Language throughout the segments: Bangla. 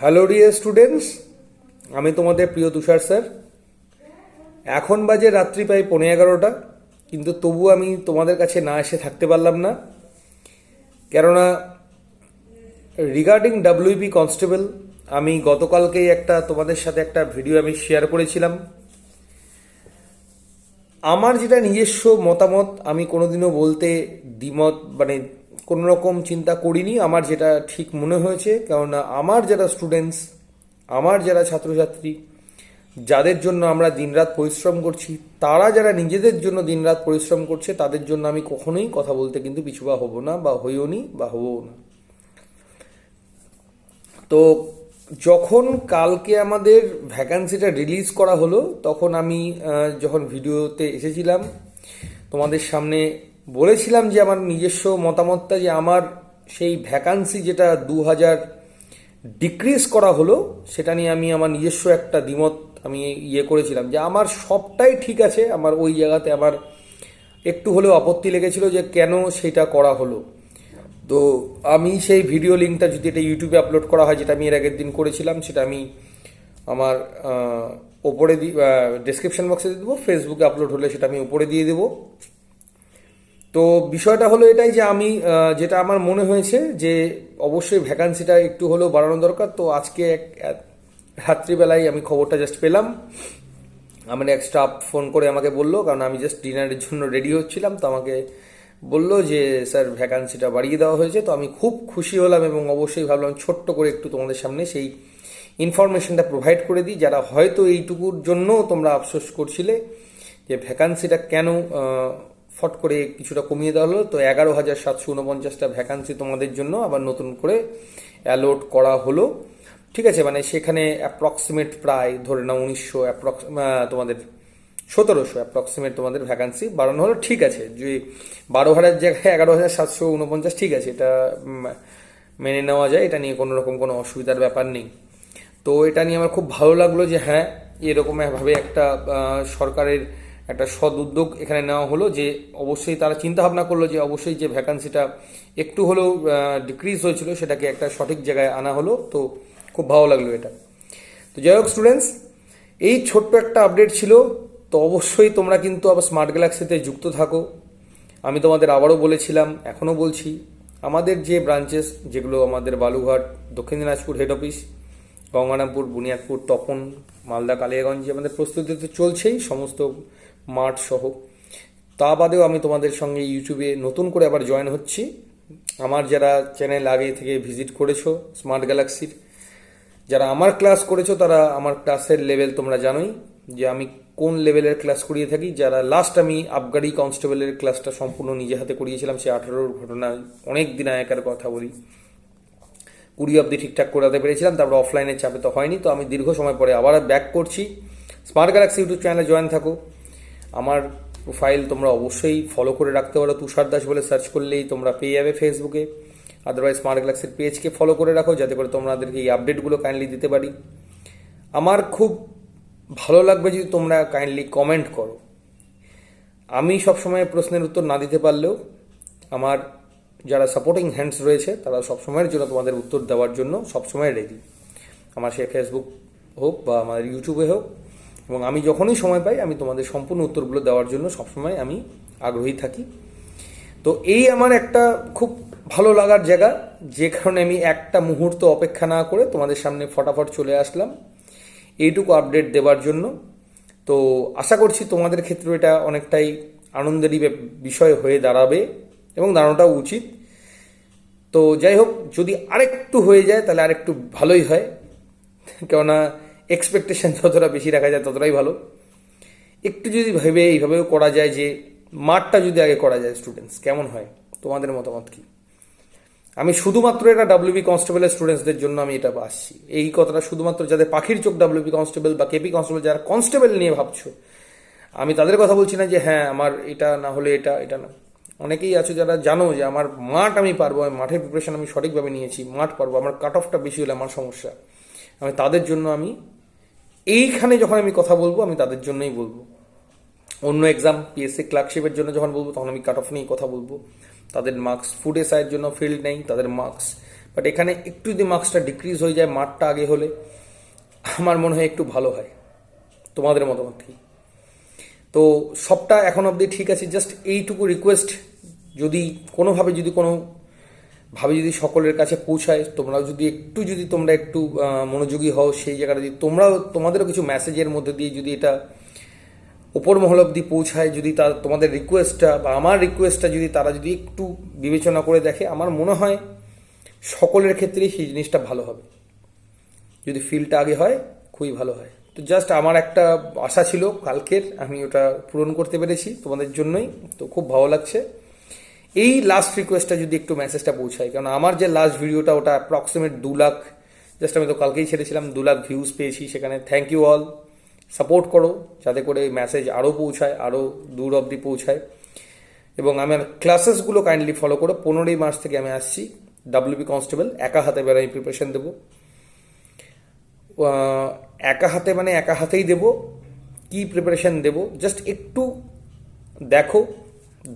হ্যালো ডিয়ার স্টুডেন্টস আমি তোমাদের প্রিয় তুষার স্যার। এখন বাজে রাত্রি প্রায় পনেরো এগারোটা, কিন্তু তবু আমি তোমাদের কাছে না এসে থাকতে পারলাম না। কেননা রিগার্ডিং ডাব্লিউবি কনস্টেবল আমি গতকালকেই একটা তোমাদের সাথে একটা ভিডিও আমি শেয়ার করেছিলাম। আমার যেটা নিজস্ব মতামত, আমি কোনোদিনও বলতে দ্বিমত মানে কোনো রকম চিন্তা করিনি, আমার যেটা ঠিক মনে হয়েছে, কেননা আমার যারা স্টুডেন্টস আমার যারা ছাত্রছাত্রী, যাদের জন্য আমরা দিনরাত পরিশ্রম করছি, তারা যারা নিজেদের জন্য দিনরাত পরিশ্রম করছে, তাদের জন্য আমি কখনোই কথা বলতে কিন্তু পিছুবা হব না বা হইও নি বা হবও না। তো যখন কালকে আমাদের ভ্যাকান্সিটা রিলিজ করা হলো, তখন আমি যখন ভিডিওতে এসেছিলাম, তোমাদের সামনে বলেছিলাম যে আমার নিজস্ব মতামতটা যে আমার সেই ভ্যাকান্সি যেটা দু হাজার ডিক্রিজ করা হলো, সেটা নিয়ে আমি আমার নিজস্ব একটা দ্বিমত আমি ইয়ে করেছিলাম যে আমার সবটাই ঠিক আছে, আমার ওই জায়গাতে আমার একটু হলেও আপত্তি লেগেছিল যে কেন সেটা করা হলো। তো আমি সেই ভিডিও লিঙ্কটা যদি এটা ইউটিউবে আপলোড করা হয়, যেটা আমি এর আগের দিন করেছিলাম, সেটা আমি আমার ওপরে ডেসক্রিপশন বক্সে দিয়ে দেবো ফেসবুকে আপলোড হলে সেটা আমি উপরে দিয়ে দেবো। তো বিষয়টা হলো এটাই যে আমি যেটা আমার মনে হয়েছে যে অবশ্যই ভ্যাকান্সিটা একটু হলেও বাড়ানো দরকার। তো আজকে এক রাত্রিবেলায় আমি খবরটা জাস্ট পেলাম। আমার এক স্টাফ ফোন করে আমাকে বলল, কারণ আমি জাস্ট ডিনারের জন্য রেডি হচ্ছিলাম। তো আমাকে বলল যে, স্যার ভ্যাকান্সিটা বাড়িয়ে দেওয়া হয়েছে। তো আমি খুব খুশি হলাম এবং অবশ্যই ভাবলাম ছোট্ট করে একটু তোমাদের সামনে সেই ইনফরমেশনটা প্রোভাইড করে দিই। যারা হয়তো এইটুকুর জন্য তোমরা আফসোস করছিলে যে ভ্যাকান্সিটা কেন ফট করে কিছুটা কমিয়ে দেওয়া হলো। তো এগারো হাজার সাতশো উনপঞ্চাশটা ভ্যাকান্সি তোমাদের জন্য আবার নতুন করে অ্যালোট করা হলো। ঠিক আছে মানে সেখানে অ্যাপ্রক্সিমেট প্রায়, ধরে নাও উনিশশো অ্যাপ্রক্স তোমাদের সতেরোশো অ্যাপ্রক্সিমেট তোমাদের ভ্যাকান্সি বাড়ানো হলো। ঠিক আছে, যে বারো হাজার জায়গায় এগারো হাজার সাতশো উনপঞ্চাশ ঠিক আছে, এটা মেনে নেওয়া যায়। এটা নিয়ে কোনো রকম কোনো অসুবিধার ব্যাপার নেই। তো এটা নিয়ে আমার খুব ভালো লাগল যে হ্যাঁ এরকম ভাবে একটা সরকারের একটা সদ উদ্যোগ এখানে নেওয়া হলো যে অবশ্যই তারা চিন্তা ভাবনা করল যে অবশ্যই যে ভ্যাকান্সিটা একটু হলেও ডিক্রিজ হয়েছিল সেটাকে একটা সঠিক জায়গায় আনা হলো। তো খুব ভালো লাগল এটা। তো যাই হোক স্টুডেন্টস এই ছোট্ট একটা আপডেট ছিল। তো অবশ্যই তোমরা কিন্তু আবার স্মার্ট গ্যালাক্সিতে যুক্ত থাকো। আমি তোমাদের আবারও বলেছিলাম, এখনও বলছি, আমাদের যে ব্রাঞ্চেস যেগুলো আমাদের বালুঘাট দক্ষিণ দিনাজপুর হেড অফিস গঙ্গারামপুর, বুনিয়াদপুর, তপন, মালদা, কালিয়াগঞ্জে, আমাদের প্রস্তুতি তো চলছেই, সমস্ত মাঠ সহ। তা বাদেও আমি তোমাদের সঙ্গে ইউটিউবে নতুন করে আবার জয়েন হচ্ছি। আমার যারা চ্যানেল আগে থেকে ভিজিট করেছ স্মার্ট গ্যালাক্সির যারা আমার ক্লাস করেছ, তারা আমার ক্লাসের লেভেল তোমরা জানোই যে আমি কোন লেভেলের ক্লাস করিয়ে থাকি। যারা লাস্ট আমি আবগারি কনস্টেবলের ক্লাসটা সম্পূর্ণ নিজে হাতে করিয়েছিলাম সে আঠারোর ঘটনা অনেক দিন আগেকার কথা বলি। কুড়ি অব্দি ঠিকঠাক করাতে পেরেছিলাম, তারপর অফলাইনের চাপে তো হয়নি। তো আমি দীর্ঘ সময় পরে আবার ব্যাক করছি। স্মার্ট গ্যালাক্সি ইউটিউব চ্যানেলে জয়েন থাকো। আমার প্রোফাইল তোমরা অবশ্যই ফলো করে রাখতে পারো। তুষার দাস বলে সার্চ করলেই তোমরা পেয়ে যাবে ফেসবুকে আদারওয়াইজ স্মার্ট গ্যালাক্সির পেজকে ফলো করে রাখো যাতে করে তোমাদেরকে এই আপডেটগুলো কাইন্ডলি দিতে পারি। আমার খুব ভালো লাগবে যদি তোমরা কাইন্ডলি কমেন্ট করো। আমি সবসময় প্রশ্নের উত্তর না দিতে পারলেও আমার যারা সাপোর্টিং হ্যান্ডস রয়েছে, তারা সবসময়ের জন্য তোমাদের উত্তর দেওয়ার জন্য সবসময় রেডি আমার সে ফেসবুক হোক বা আমার ইউটিউবে হোক এবং আমি যখনই সময় পাই, আমি তোমাদের সম্পূর্ণ উত্তরগুলো দেওয়ার জন্য সবসময় আমি আগ্রহী থাকি। তো এই আমার একটা খুব ভালো লাগার জায়গা, যে কারণে আমি একটা মুহূর্ত অপেক্ষা না করে তোমাদের সামনে ফটাফট চলে আসলাম। এইটুকু আপডেট দেওয়ার জন্য। তো আশা করছি তোমাদের ক্ষেত্রে এটা অনেকটাই আনন্দেরই বিষয় হয়ে দাঁড়াবে এবং দাঁড়ানোটাও উচিত। তো যাই হোক, যদি আরেকটু হয়ে যায়, তাহলে আরেকটু ভালোই হয়। কেননা এক্সপেকটেশন যতটা বেশি রাখা যায় ততটাই ভালো। একটু যদি ভেবে এইভাবেও করা যায় যে, মাঠটা যদি আগে করা যায় স্টুডেন্টস কেমন হয়? তোমাদের মতামত কি? আমি শুধুমাত্র এটা ডাব্লিউবি কনস্টেবলের স্টুডেন্টসদের জন্য আমি এটা আসছি। এই কথাটা শুধুমাত্র যাদের পাখির চোখ ডাব্লিউবি কনস্টেবল বা কেপি কনস্টেবল যারা কনস্টেবল নিয়ে ভাবছ, আমি তাদের কথা বলছি না যে হ্যাঁ আমার এটা না হলে এটা এটা না। অনেকেই আছে যারা জানো যে, আমার মাঠ আমি পারব, আমি মাঠের প্রিপারেশন আমি সঠিকভাবে নিয়েছি, মাঠ পারব, আমার কাট অফটা বেশি হলে আমার সমস্যা। আমি তাদের জন্য আমি এইখানে যখন আমি কথা বলব, আমি তাদের জন্যই বলব। অন্য এক্সাম পিএসসি ক্লার্কশিপের জন্য যখন বলব, তখন আমি কাট অফ নিয়েই কথা বলব। তাদের মার্কস ফুড এসআইয়ের জন্য ফিল্ড নেই, তাদের মার্কস বাট এখানে একটু যদি মার্কসটা ডিক্রিজ হয়ে যায় মার্কটা আগে হলে, আমার মনে হয় একটু ভালো হয়। তোমাদের মতামত কি? তো সবটা এখন অবধি ঠিক আছে জাস্ট এইটুকু রিকোয়েস্ট যদি কোনোভাবে যদি কোনো ভাবে যদি সকলের কাছে পৌঁছায়, তোমরাও যদি একটু যদি তোমরা একটু মনোযোগী হও সেই জায়গাটা যদি, তোমরাও, তোমাদেরও কিছু মেসেজের মধ্যে দিয়ে যদি এটা ওপর মহল অব্দি পৌঁছায়, যদি তার তোমাদের রিকোয়েস্টটা বা আমার রিকোয়েস্টটা যদি তারা যদি একটু বিবেচনা করে দেখে, আমার মনে হয় সকলের ক্ষেত্রেই সেই জিনিসটা ভালো হবে। যদি ফিলটা আগে হয়, খুবই ভালো হয়। তো জাস্ট আমার একটা আশা ছিল, কালকের আমি ওটা পূরণ করতে পেরেছি তোমাদের জন্যই, তো খুব ভালো লাগছে। এই লাস্ট রিকোয়েস্টটা যদি একটু মেসেজটা পৌঁছায় কারণ আমার যে লাস্ট ভিডিওটা ওটা অ্যাপ্রক্সিমেট দু লাখ জাস্ট আমি তো কালকেই ছেড়েছিলাম, দু লাখ ভিউজ পেয়েছি সেখানে। থ্যাংক ইউ অল সাপোর্ট করো, যাতে করে মেসেজ আরও পৌঁছায় আরও দূর অবধি পৌঁছায়। এবং আমার ক্লাসেসগুলো কাইন্ডলি ফলো করো পনেরোই মার্চ থেকে আমি আসছি ডাব্লিউবি কনস্টেবল একা হাতে বেড়ে আমি প্রিপারেশন দেবো একা হাতে মানে একা হাতেই দেব, কি প্রিপারেশন দেব জাস্ট একটু দেখো,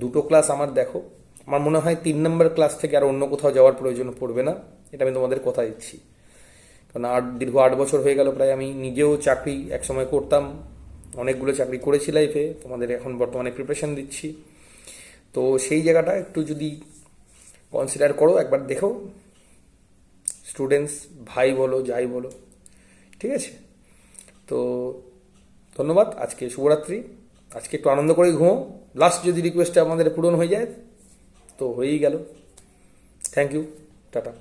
দুটো ক্লাস আমার দেখো। আমার মনে হয় তিন নম্বর ক্লাস থেকে আর অন্য কোথাও যাওয়ার প্রয়োজন পড়বে না। এটা আমি তোমাদের কথা দিচ্ছি। কারণ আট, দীর্ঘ আট বছর হয়ে গেল, প্রায় আমি নিজেও চাকরি একসময় করতাম। অনেকগুলো চাকরি করেছি লাইফে তোমাদের এখন বর্তমানে প্রিপারেশান দিচ্ছি। তো সেই জায়গাটা একটু যদি কনসিডার করো, একবার দেখো। স্টুডেন্টস ভাই বলো, যাই বলো। ঠিক আছে? তো ধন্যবাদ। আজকে শুভরাত্রি। আজকে একটু আনন্দ করেই ঘুমো। লাস্ট যদি রিকোয়েস্টটা আমাদের পূরণ হয়ে যায় তো হয়েই গেল। Thank you tata